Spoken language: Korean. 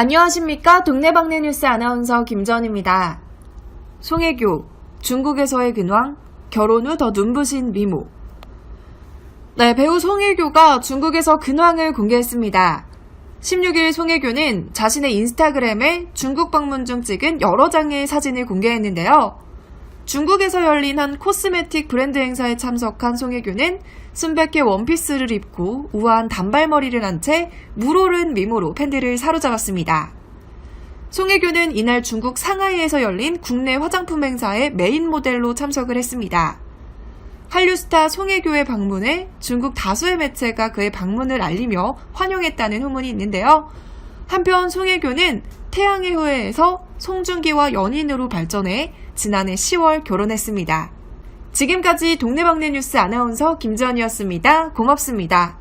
안녕하십니까. 동네방네 뉴스 아나운서 김전입니다. 송혜교, 중국에서의 근황, 결혼 후 더 눈부신 미모. 네, 배우 송혜교가 중국에서 근황을 공개했습니다. 16일 송혜교는 자신의 인스타그램에 중국 방문 중 찍은 여러 장의 사진을 공개했는데요. 중국에서 열린 한 코스메틱 브랜드 행사에 참석한 송혜교는 순백의 원피스를 입고 우아한 단발머리를 한 채 물오른 미모로 팬들을 사로잡았습니다. 송혜교는 이날 중국 상하이에서 열린 국내 화장품 행사에 메인 모델로 참석을 했습니다. 한류 스타 송혜교의 방문에 중국 다수의 매체가 그의 방문을 알리며 환영했다는 후문이 있는데요. 한편 송혜교는 태양의 후예에서 송중기와 연인으로 발전해 지난해 10월 결혼했습니다. 지금까지 동네방네 뉴스 아나운서 김지연이었습니다. 고맙습니다.